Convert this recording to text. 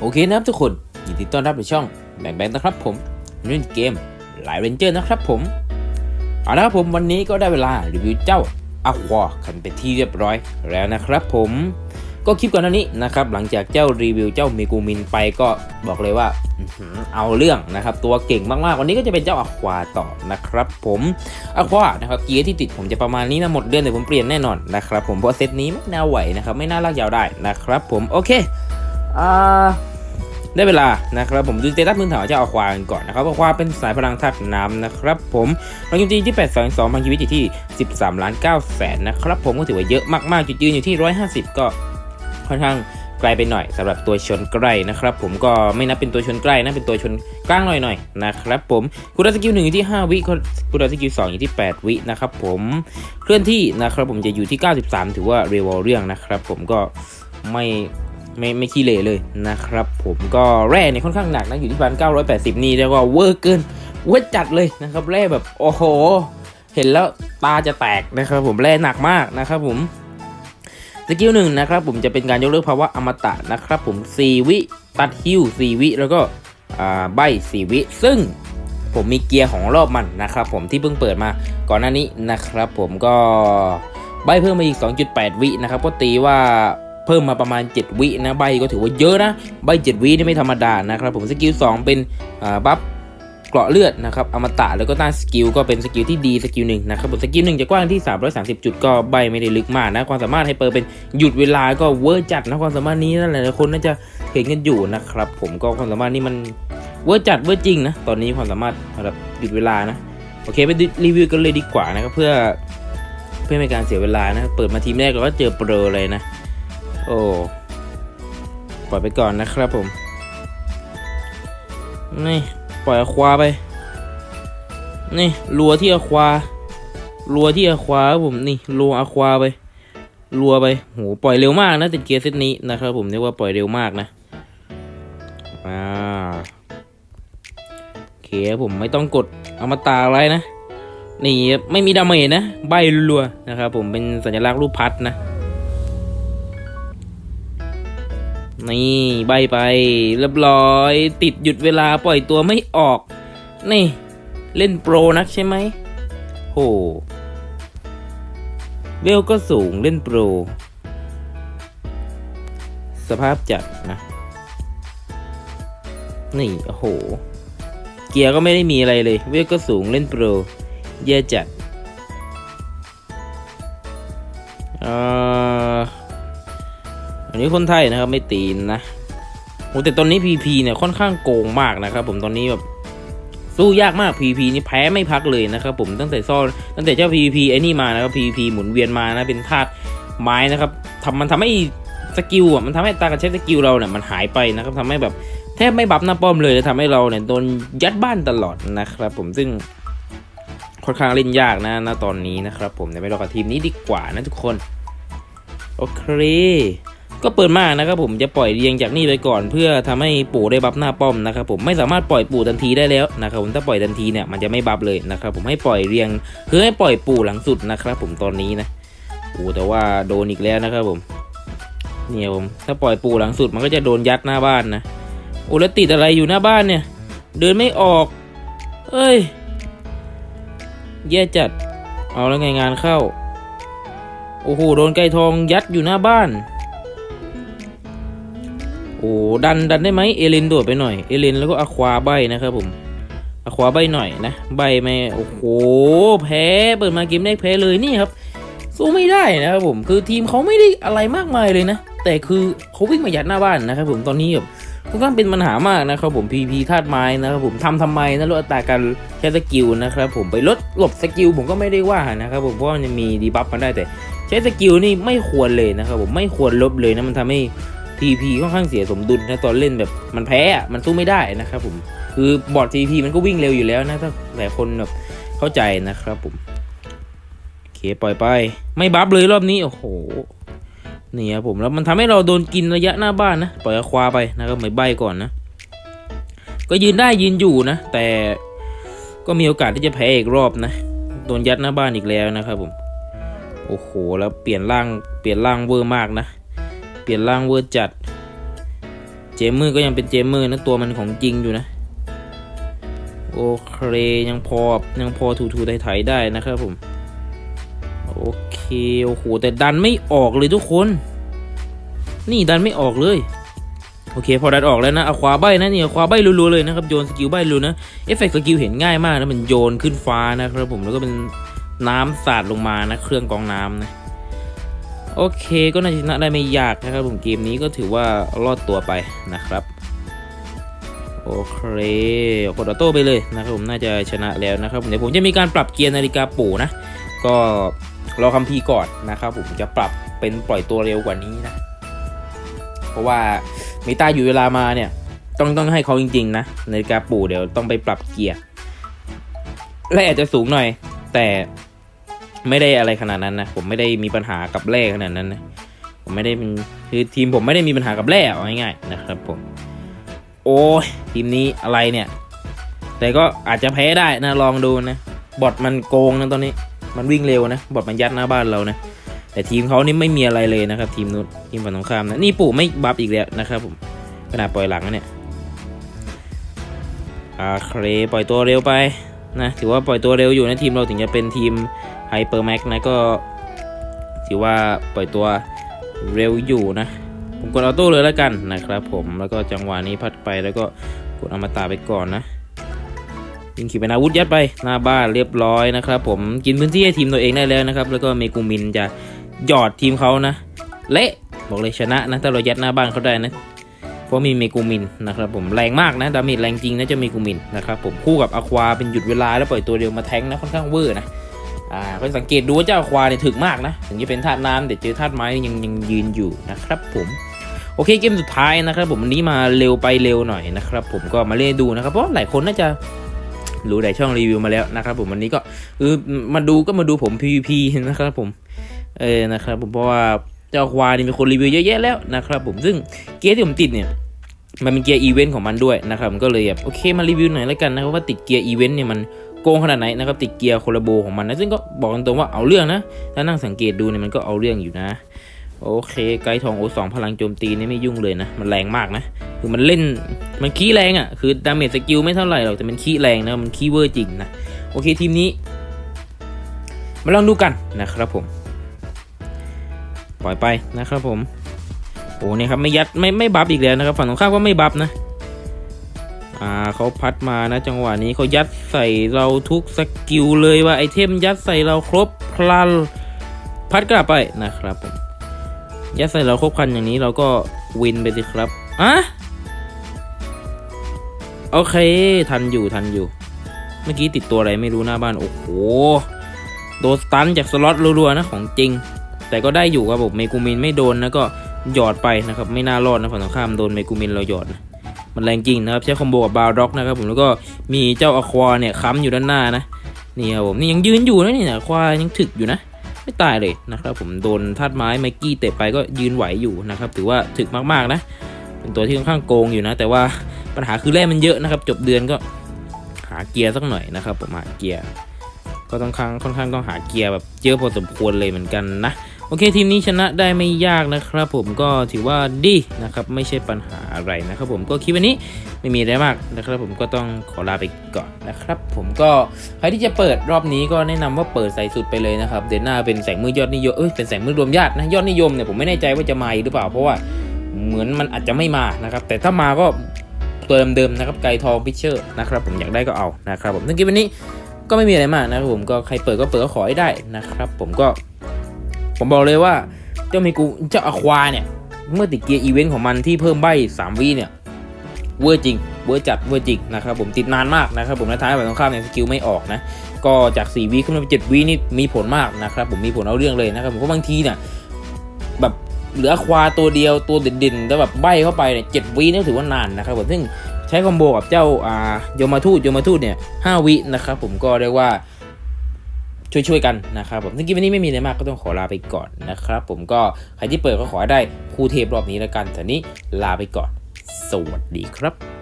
โอเคนะครับทุกคนยินดีต้อนรับในช่องแบงแบงนะครับผมเล่นเกมหลายเรนเจอร์นะครับผมเอาละครับผมวันนี้ก็ได้เวลารีวิวเจ้าอควากันเป็นที่เรียบร้อยแล้วนะครับผมก็คลิปก่อนหน้านี้นะครับหลังจากเจ้ารีวิวเจ้าเมกูมินไปก็บอกเลยว่าเอาเรื่องนะครับตัวเก่งมากๆ วันนี้ก็จะเป็นเจ้าอควาต่อนะครับผมอควานะครับเกียร์ที่ติดผมจะประมาณนี้นะหมดเดือนแต่ผมเปลี่ยนแน่นอนนะครับผมเพราะเซตนี้ไม่น่าไหวนะครับไม่น่าลากยาวได้นะครับผมโอเคอ่า ได้เวลานะครับผมดูสเตตัสพื้นฐานจะเอาควากันก่อนนะครับว่าควาเป็นสายพลังธาตุน้ำนะครับผมพลังโจมตีที่8 2 2พันชีวิตอยู่ที่ 13ล้าน9แสนนะครับผมก็ถือว่าเยอะมากๆจุดยืนอยู่ที่ 150 ก็ค่อนข้างไกลไปหน่อยสำหรับตัวชนใกล้นะครับผมก็ไม่นับเป็นตัวชนใกล้นะเป็นตัวชนกลางหน่อยๆนะครับผมกูดาสกิลหนึ่งอยู่ที่ 5 วิกูดาสกิลสองอยู่ที่ 8 วินะครับผมเคลื่อนที่นะครับผมจะอยู่ที่ 93 ถือว่าเรวอเรื่องนะครับผมก็ไม่ ไม่ไม่ขี้เหร่เลยนะครับ ผมก็แร่เนี่ยค่อนข้างหนักนะอยู่ที่พันเก้าร้อยแปดสิบนี่เรียกว่าเวอร์เกินเวอร์จัดเลยนะครับแร่แบบโอ้โห เห็นแล้วตาจะแตกนะครับผมแร่หนักมากนะครับผมสกิลหนึ่งนะครับผมจะเป็นการยกเลิกภาวะอมตะนะครับผม4วิตัดฮิว4วิแล้วก็อ่าใบ4วิซึ่งผมมีเกียร์ของรอบมันนะครับผมที่เพิ่งเปิดมาก่อนหน้านี้นะครับผมก็ใบเพิ่มมาอีก 2.8 วินะครับก็ตีว่า เพิ่มมาประมาณ 7 วินะใบก็ถือว่าเยอะนะใบ 7 วินี่ไม่ธรรมดานะครับผมสกิล2เป็นบัฟเกราะเลือดนะครับอมตะแล้วก็ต้านสกิลก็เป็นสกิลที่ดีสกิลหนึ่งนะครับผมสกิลหนึ่งจะกว้างที่ 330 จุดก็ใบไม่ได้ลึกมากนะความสามารถให้เปิดเป็นหยุดเวลาก็เวอร์จัดนะความสามารถนี้นั่นแหละคนน่าจะเห็นกันอยู่นะครับผมก็ความสามารถนี้มันเวอร์จัดเวอร์จริงนะตอนนี้ความสามารถสำหรับหยุดเวลานะโอเคไปรีวิวกันเลยดีกว่านะครับเพื่อเพื่อไม่การเสียเวลานะเปิดมาทีมแรกเราก็เจอโปรเลยนะ โอ้ปล่อยไปก่อนนะครับผม นี่ปล่อยอะควาไป นี่รัวที่อะควารัวที่อะควาครับผมนี่รัวอะควาไปรัวไปโหปล่อยเร็วมากนะติดเกียร์เซตนี้นะครับ ผมเรียกว่าปล่อยเร็วมากนะอ่าโอเคผมไม่ต้องกดอมตะอะไรนะนี่ไม่มีดาเมจนะ ใบรัวนะครับผมเป็นสัญลักษณ์รูปพัดนะ นี่ใบไป เรียบร้อย ติดหยุดเวลาปล่อยตัวไม่ออก นี่ เล่นโปรนักใช่ไหมโหเวลก็สูงเล่นโปร สภาพจัดนะ นี่โอ้โห เกียร์ก็ไม่ได้มีอะไรเลย เวลก็สูงเล่นโปรแย่จัดอ่า นนี้คนไทยนะครับไม่ตีนนะโอ้แต่ตอนนี้ PP เนี่ยค่อนข้างโกงมากนะครับ ผมตอนนี้แบบสู้ยากมาก PP นี่แพ้ไม่พักเลยนะครับผมตั้งแต่ซ่อนตั้งแต่เจ้า PP ไอ้นี่มานะครับ PP หมุนเวียนมานะเป็นธาตุไม้นะครับทำมันทำให้สกิลอะมันทำให้ตาการใช้สกิลเราเนี่ยมันหายไปนะครับทำให้แบบแทบไม่บัฟหน้าป้อมเลยแล้วทำให้เราเนี่ยโดนยัดบ้านตลอดนะครับผมซึ่งค่อนข้างเล่นยากนะณตอนนี้นะครับผมเดี๋ยวไปรอกับทีมนี้ดีกว่านะทุกคนโอเค ก็เปิดมากนะครับผมจะปล่อยเรียงจากนี่ไปก่อน เพื่อทำให้ปู่ได้บัฟหน้าป้อมนะครับผมไม่สามารถปล่อยปู่ทันทีได้แล้วนะครับผมถ้าปล่อยทันทีเนี่ยมันจะไม่บัฟเลยนะครับผมให้ปล่อยเรียงคือให้ปล่อยปู่หลังสุดนะครับผมตอนนี้นะโอ้แต่ว่าโดนอีกแล้วนะครับผมเนี่ยผมถ้าปล่อยปู่หลังสุดมันก็จะโดนยัดหน้าบ้านนะโอ้แล้วติดอะไรอยู่หน้าบ้านเนี่ย เดินไม่ออก เอ้ย แย่จัด เอาแล้วไงงานเข้า โอ้โหโดนไก่ทองยัดอยู่หน้าบ้าน โอ้ดันดันได้ไหมเอเลนโดดไปหน่อยเอเลนแล้วก็อควาใบนะครับผมอควาใบหน่อยนะใบไม่โอ้โหแพ้เปิดมาเกมแรกแพ้เลยนี่ครับสู้ไม่ได้นะครับผมคือทีมเขาไม่ได้อะไรมากมายเลยนะ แต่คือเขาวิ่งมายัดหน้าบ้านนะครับผมตอนนี้แบบค่อนข้างเป็นปัญหามากนะครับผมพีพีธาตุไม้นะครับผมทำทำไมนะลดอัตราการใช้สกิลนะครับผมไปลดหลบสกิลผมก็ไม่ได้ว่านะครับผมเพราะมันจะมีดีบัฟมาได้แต่ใช้สกิลนี่ไม่ควรเลยนะครับผมไม่ควรลบเลยนะมันทำให้ TP ค่อนข้างเสียสมดุลนะตอนเล่นแบบมันแพ้มันสู้ไม่ได้นะครับผมคือบอร์ด TP มันก็วิ่งเร็วอยู่แล้วนะถ้าหลายคนแบบเข้าใจนะครับผมโอเคปล่อยไป ไม่บัฟเลยรอบนี้โอ้โหนี่ครับผมแล้วมันทำให้เราโดนกินระยะหน้าบ้านนะปล่อยควาไปนะครับเหมือนใบก่อนนะ ก็ยืนได้ยืนอยู่นะ แต่ก็มีโอกาสที่จะแพ้อีกรอบนะโดนยัดหน้าบ้านอีกแล้วนะครับผมโอ้โหแล้วเปลี่ยนร่างเปลี่ยนร่างเวอร์มากนะ ปลี่ยนร่างเวอร์จัด เจมเมอร์ก็ยังเป็นเจมเมอร์นะตัวมันของจริงอยู่นะ โอเคยังพอยังพอถูถูไถๆได้นะครับผม โอเคโอ้โหแต่ดันไม่ออกเลยทุกคน นี่ดันไม่ออกเลยโอเคพอดันออกแล้วนะเอาขวาใบนะนี่เอาขวาใบรัวๆเลยนะครับโยนสกิลใบรัวนะเอฟเฟกต์สกิลเห็นง่ายมากนะมันโยนขึ้นฟ้านะครับผมแล้วก็เป็นน้ำสาดลงมานะเครื่องกองน้ำนะ โอเคก็น่าจะชนะได้ไม่ยากนะครับผมเกมนี้ก็ถือว่ารอดตัวไปนะครับโอเคกดออโต้ไปเลยนะครับผมน่าจะชนะแล้วนะครับเดี๋ยวผมจะมีการปรับเกียร์นาฬิกาปู่นะ ก็รอคัมภีก่อนนะครับผมจะปรับเป็นปล่อยตัวเร็วกว่านี้นะ เพราะว่ามีตาอยู่เวลามาเนี่ยต้องต้องให้เขาจริง ๆ นะนาฬิกาปู่เดี๋ยวต้องไปปรับเกียร์และอาจจะสูงหน่อย แต่ ไม่ได้อะไรขนาดนั้นนะผมไม่ได้มีปัญหากับแร่ขนาดนั้นนะผมไม่ได้เป็นคือทีมผมไม่ได้มีปัญหากับแร่เอาง่ายๆนะครับผมโอ้ยทีมนี้อะไรเนี่ย แต่ก็อาจจะแพ้ได้นะลองดูนะบอทมันโกงนะตอนนี้ มันวิ่งเร็วนะบอทมันยัดหน้าบ้านเรานะแต่ทีมเขานี่ไม่มีอะไรเลยนะครับทีมนู้นทีมฝั่งตรงข้ามนะนี่ปู่ไม่บัฟอีกแล้วนะครับผมขนาดปล่อยหลังนเนี่ยอาเครปล่อยตัวเร็วไปนะถือว่าปล่อยตัวเร็วอยู่นะทีมเราถึงจะเป็นทีม ไฮเปอร์แม็กนะก็ถือว่าปล่อยตัวเร็วอยู่นะ ผมกดออโต้เลยแล้วกันนะครับผมแล้วก็จังหวะนี้พัดไปแล้วก็กดอมตะไปก่อนนะยิงขีปนาวุธยัดไปหน้าบ้านเรียบร้อยนะครับผมกินพื้นที่ให้ทีมตัวเองได้แล้วนะครับ แล้วก็เมกูมินจะหยอดทีมเขานะ เละบอกเลยชนะนะถ้าเรายัดหน้าบ้านเขาได้นะเพราะมีเมกูมินนะครับผมแรงมากนะดาเมจแรงจริงนะจะเมกูมินนะครับผมคู่กับอควาเป็นหยุดเวลาแล้วปล่อยตัวเดียวมาแทงนะค่อนข้างเวอร์นะ อ่าก็สังเกตดูว่าเจ้าควาเนี่ยถึกมากนะ ถึงจะเป็นธาตุน้ำแต่เจอธาตุไม้ยังยังยืนอยู่นะครับผมโอเคเกมสุดท้ายนะครับผมวันนี้มาเร็วไปเร็วหน่อยนะครับผมก็มาเล่นดูนะครับเพราะหลายคนน่าจะรู้แต่ช่องรีวิวมาแล้วนะครับผมวันนี้ก็เออมาดูก็มาดูผม PVP นะครับผมเออนะครับผมเพราะว่าเจ้าควายนี่มีคนรีวิวเยอะแยะแล้วนะครับผมซึ่งเกียร์ที่ผมติดเนี่ยมันเป็นเกียร์อีเวนต์ของมันด้วยนะครับผมก็เลยแบบโอเคมารีวิวหน่อยแล้วกันนะครับว่าติดเกียร์อีเวนต์เนี่ยมัน โกงขนาดไหนนะครับติดเกียร์โคลาโบของมันนะซึ่งก็บอกตรงๆว่าเอาเรื่องนะถ้านั่งสังเกตดูเนี่ยมันก็เอาเรื่องอยู่นะโอเคไกด์ทองโอสองพลังโจมตีนี่ไม่ยุ่งเลยนะ มันแรงมากนะ คือมันเล่นมันขี้แรงอะ่ะ คือดาเมจสกิลไม่เท่าไหร่หรอก แต่มันขี้แรงนะ มันขี้เวอร์จริงนะ โอเคทีมนี้ มาลองดูกันนะครับผม ปล่อยไปนะครับผม โอ้เนี่ยครับไม่ยัดไม่ไม่บัฟอีกแล้วนะครับ ฝั่งตรงข้ามก็ไม่บัฟนะ อ่าเขาพัดมานะจังหวะนี้เขายัดใส่เราทุกสกิลเลยว่าไอเทมยัดใส่เราครบพลันพัดกลับไปนะครับผมยัดใส่เราครบคันอย่างนี้เราก็วินไปสิครับอะโอเค ทันอยู่ทันอยู่ เมื่อกี้ติดตัวอะไรไม่รู้หน้าบ้าน โอ้โห โดนสตันจากสล็อตรัวๆนะของจริง แต่ก็ได้อยู่ครับผมเมกูมินไม่โดนนะก็หยอดไปนะครับ ไม่น่ารอดนะฝั่งตรงข้ามโดนเมกูมินเราหยอดนะ มันแรงจริงนะครับ ใช้คอมโบกับบาร์ด็อกนะครับ ผมแล้วก็มีเจ้าอควาเนี่ยค้ำอยู่ด้านหน้านะนี่ครับผมนี่ยังยืนอยู่นะนี่นะควายังถึกอยู่นะไม่ตายเลยนะครับ ผมโดนธาตุไม้ไมกี้เตะไปก็ยืนไหวอยู่นะครับ ถือว่าถึกมากๆนะ เป็นตัวที่ค่อนข้างโกงอยู่นะ แต่ว่าปัญหาคือแร่มันเยอะนะครับ จบเดือนก็หาเกียร์สักหน่อยนะครับ ผมหาเกียร์ก็ต้องค้างค่อนข้างต้องหาเกียร์แบบเยอะพอสมควรเลยเหมือนกันนะ โอเคทีมนี้ชนะได้ไม่ยากนะครับ ผมก็ถือว่าดีนะครับไม่ใช่ปัญหาอะไรนะครับ ผมก็คลิปวันนี้ไม่มีอะไรมากนะครับ ผมก็ต้องขอลาไปก่อนนะครับ ผมก็ใครที่จะเปิดรอบนี้ก็แนะนำว่าเปิดใส่สุดไปเลยนะครับเดือนหน้าเป็นแสงมืดยอดนิยมเอ้ยเป็นแสงมืดรวมญาตินะยอดนิยมเนี่ยผมไม่แน่ใจว่าจะมาหรือเปล่า เพราะว่าเหมือนมันอาจจะไม่มานะครับ แต่ถ้ามาก็ตัวเดิมๆนะครับไก่ทองพิเชอร์นะครับ ผมอยากได้ก็เอานะครับ ผมซึ่งคลิปวันนี้ก็ไม่มีอะไรมากนะครับผมก็ใครเปิดก็เปิดก็ขอให้ได้นะครับ ผมก็ ผมบอกเลยว่าเจ้าเมกูเจ้าอควาเนี่ย เมื่อติดเกียร์อีเวนต์ของมันที่เพิ่มใบสามวิเนี่ยเวอร์จริงเวอร์จัดเวอร์จริงนะครับผมติดนานมากนะครับผมและท้ายแบบตรงข้ามเนี่ยสกิลไม่ออกนะก็จาก 4วิขึ้นมาเป็น7วินี่มีผลมากนะครับผมมีผลเอาเรื่องเลยนะครับผมเพราะบางทีเนี่ยแบบเหลือควาตัวเดียวตัวเด่นๆแล้วแบบใบเข้าไปเนี่ยเจ็ดวินี่ถือว่านานนะครับผมซึ่งใช้คอมโบกับเจ้าอ่าโยมาทูตโยมาทูตเนี่ยห้าวินะครับผมก็เรียกว่า ช่วยๆกันนะครับผมซึ่งกินวันนี้ไม่มีอะไรมากก็ต้องขอลาไปก่อนนะครับผมก็ใครที่เปิดก็ขอให้ได้คู่เทปรอบนี้แล้วกันแต่นี้ลาไปก่อน สวัสดีครับ